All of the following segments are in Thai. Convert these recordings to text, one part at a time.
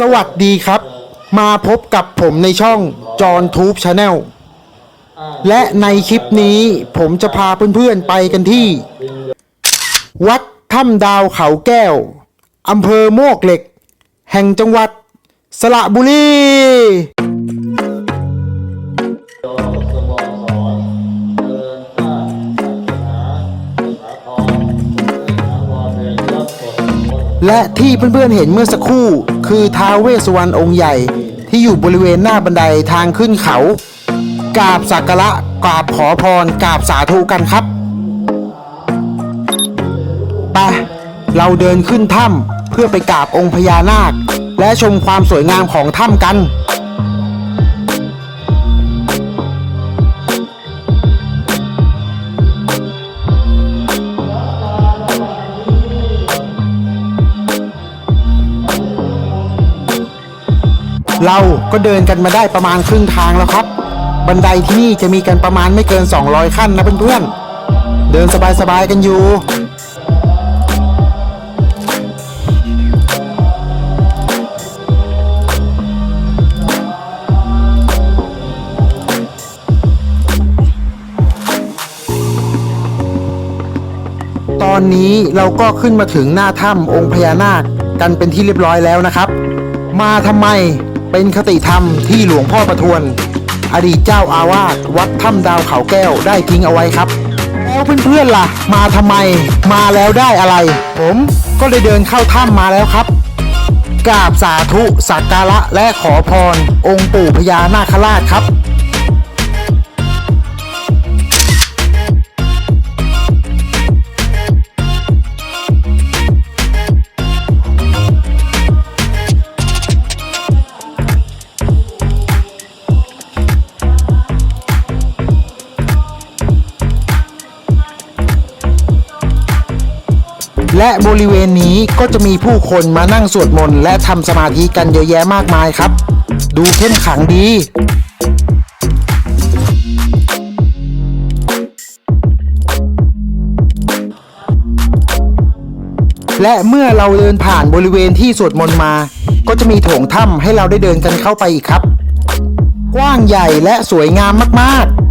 สวัสดีครับ มาพบกับผมในช่องจอนทูบชาแนลและในคลิปนี้ผมจะพาเพื่อนๆไปกันที่ วัดถ้ำดาวเขาแก้วอำเภอโมกเหล็ก แห่งจังหวัดสระบุรี และที่เพื่อนๆเห็นเมื่อสักครู่ คือท้าวเวสสุวรรณองค์ใหญ่ ที่อยู่บริเวณหน้าบันไดทางขึ้นเขากราบสักการะกราบขอพรกราบสาธุกันครับไปเราเดินขึ้นถ้ำเพื่อไปกราบองค์พญานาค และชมความสวยงามของถ้ำกัน เราก็เดินกันมาได้ประมาณครึ่งทางแล้วครับ บันไดที่นี่จะมีกันประมาณไม่เกิน 200 ขั้นนะเพื่อนๆ เดินสบายๆกันอยู่ตอนนี้เราก็ขึ้นมาถึงหน้าถ้ำองค์พญานาคกันเป็นที่เรียบร้อยแล้วนะครับ มาทำไม เป็นคติธรรมที่หลวงพ่อประทวน อดีตเจ้าอาวาสวัดถ้ำดาวเขาแก้วได้ทิ้งเอาไว้ครับแล้วเพื่อนๆล่ะ มาทำไม มาแล้วได้อะไร ผมก็เลยเดินเข้าถ้ำมาแล้วครับกราบสาธุสักการะและขอพร องค์ปู่พญานาคราชครับ และบริเวณนี้ก็จะมีผู้คนมานั่งสวดมนต์และทำสมาธิกันเยอะแยะมากมายครับ ดูเข้มขังดีและเมื่อเราเดินผ่านบริเวณที่สวดมนต์มา ก็จะมีโถงถ้ำให้เราได้เดินกันเข้าไปอีกครับ กว้างใหญ่และสวยงามมากๆ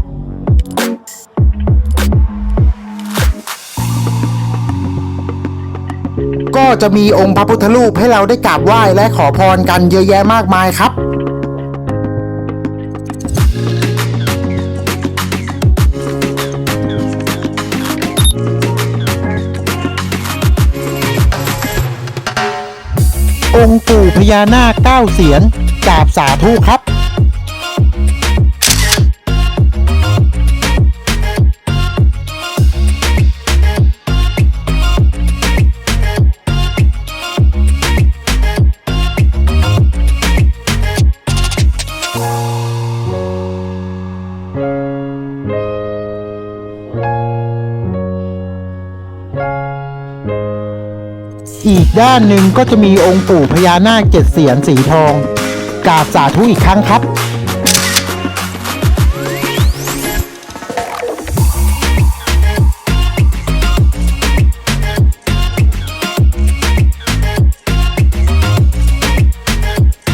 จะมีองค์พระพุทธรูปให้เราได้กราบไหว้และขอพรกันเยอะแยะมากมายครับองค์ปู่พญานาคเก้าเสียนกราบสาธุครับ อีกด้านหนึ่งก็จะมีองค์ปู่พญานาคเจ็ดเสียนสีทองกราบสาธุอีกครั้งครับ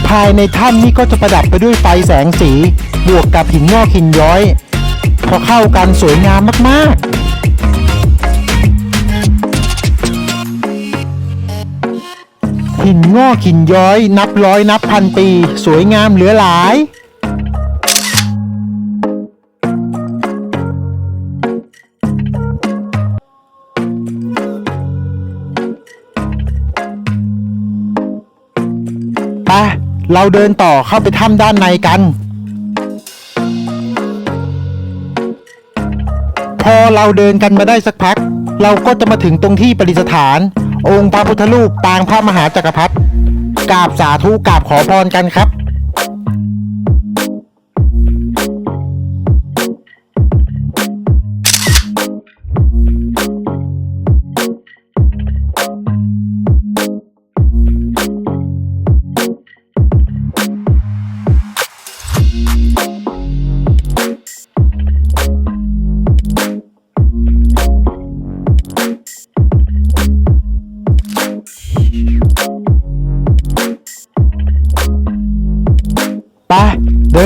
ภายในถ้ำนี่ก็จะประดับไปด้วยไฟแสงสี บวกกับหินงอกหินย้อย พอเข้ากันสวยงามมากๆ หินงอกหินย้อย นับร้อยนับพันปี สวยงามเหลือหลาย ไป เราเดินต่อเข้าไปถ้ำด้านในกัน พอเราเดินกันมาได้สักพัก เราก็จะมาถึงตรงที่ประดิษฐาน องค์พระพุทธรูปปางพระมหาจักรพรรดิกราบสาธุกราบขอพรกันครับ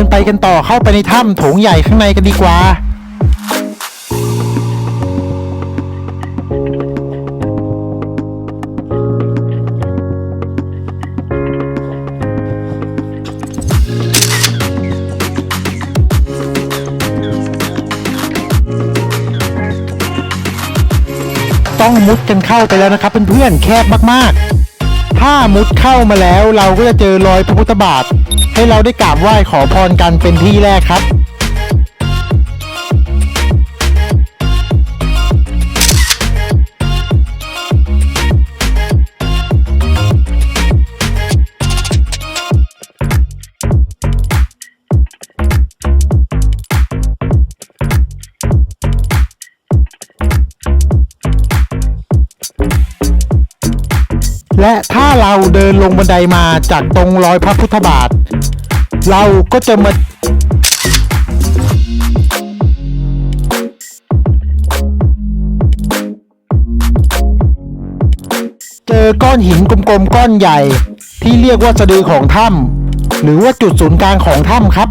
นไปกันต่อเข้าไปในถ้ำโถงใหญ่ข้างในกันดีกว่า ต้องมุดกันเข้าไปแล้วนะครับเพื่อนๆแคบมากๆ ถ้ามุดเข้ามาแล้วเราก็จะเจอรอยพระพุทธบาท ให้เราได้กราบไหว้ขอพรกันเป็นที่แรกครับและถ้า เราเดินลงบันไดมาจากตรงรอยพระพุทธบาท เราก็จะมาเจอก้อนหินกลมๆก้อนใหญ่ ที่เรียกว่าสะดือของถ้ำหรือว่าจุดศูนย์กลางของถ้ำครับ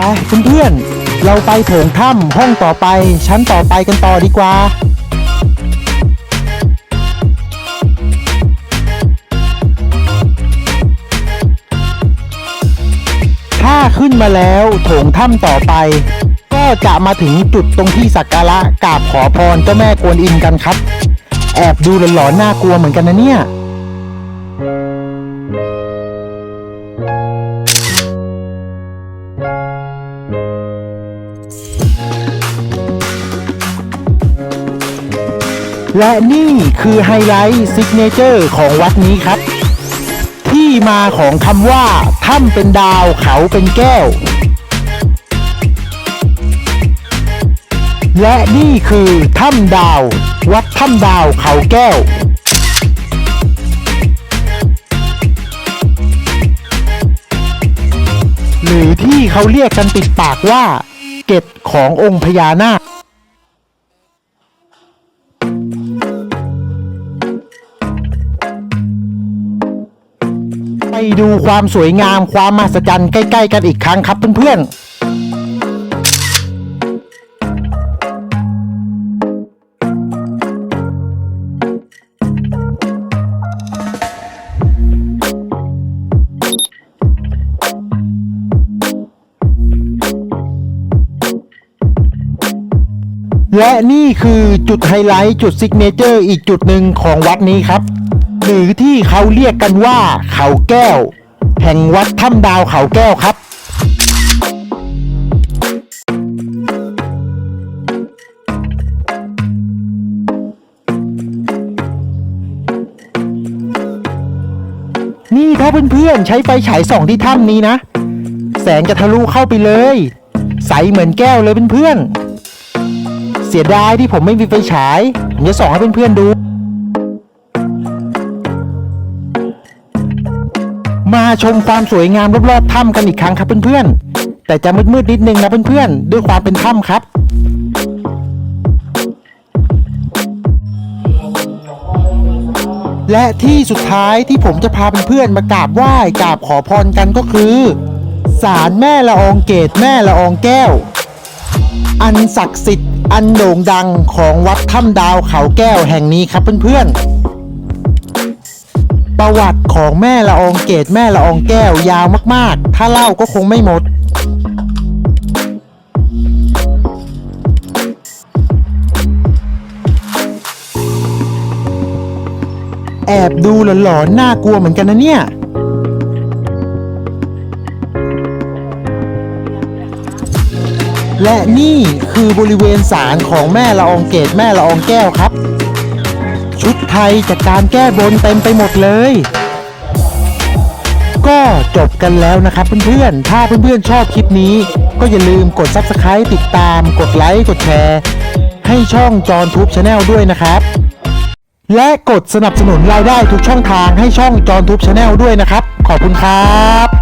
ไปเพื่อนๆเราไปโถงถ้ำห้องต่อไป ชั้นต่อไปกันต่อดีกว่าถ้าขึ้นมาแล้วโถงถ้ำต่อไป ก็จะมาถึงจุดตรงที่สักการะกราบขอพรเจ้าแม่กวนอิมกันครับ แอบดูหลอนๆน่ากลัวเหมือนกันนะเนี่ย และนี่คือไฮไลท์ซิกเนเจอร์ของวัดนี้ครับ ที่มาของคำว่าถ้ำเป็นดาวเขาเป็นแก้ว และนี่คือถ้ำดาว วัดถ้ำดาวเขาแก้วหรือที่เขาเรียกกันติดปากว่า เกตขององค์พญานาค ดูความสวยงามความมหัศจรรย์ใกล้ ๆ กันอีกครั้งครับเพื่อนๆและนี่คือจุดไฮไลท์จุดซิกเนเจอร์อีกจุดหนึ่งของวัดนี้ครับ หรือที่เขาเรียกกันว่า เขาแก้ว แห่งวัดถ้ำดาวเขาแก้วครับนี่ถ้าเพื่อนๆใช้ไฟฉายส่องที่ถ้ำนี้นะ แสงจะทะลุเข้าไปเลย ใสเหมือนแก้วเลยเพื่อนๆเสียดายที่ผมไม่มีไฟฉาย ผมจะส่องให้เพื่อนๆดู มาชมความสวยงามรอบๆถ้ำกันอีกครั้งครับเพื่อนๆ แต่จะมืดๆนิดนึงนะเพื่อนๆ ด้วยความเป็นถ้ำครับและที่สุดท้ายที่ผมจะพาเพื่อนๆมากราบไหว้กราบขอพรกันก็คือศาลแม่ละอองเกตแม่ละอองแก้ว อันศักดิ์สิทธิ์อันโด่งดังของวัดถ้ำดาวเขาแก้วแห่งนี้ครับเพื่อนๆ ประวัติของแม่ละอองเกตแม่ละอองแก้วยาวมากๆ ถ้าเล่าก็คงไม่หมด แอบดูหลอนๆน่ากลัวเหมือนกันนะเนี่ยและนี่คือบริเวณศาลของแม่ละอองเกตแม่ละอองแก้วครับ ไทยจากการแก้บนเต็มไปหมดเลย ก็จบกันแล้วนะครับเพื่อนๆ ถ้าเพื่อนๆชอบคลิปนี้ ก็อย่าลืมกด Subscribe ติดตาม กดไลค์ กดแชร์ ให้ช่องจอนทูบชาแนลด้วยนะครับ และกดสนับสนุนรายได้ทุกช่องทางให้ช่องจอนทูบชาแนลด้วยนะครับ ขอบคุณครับ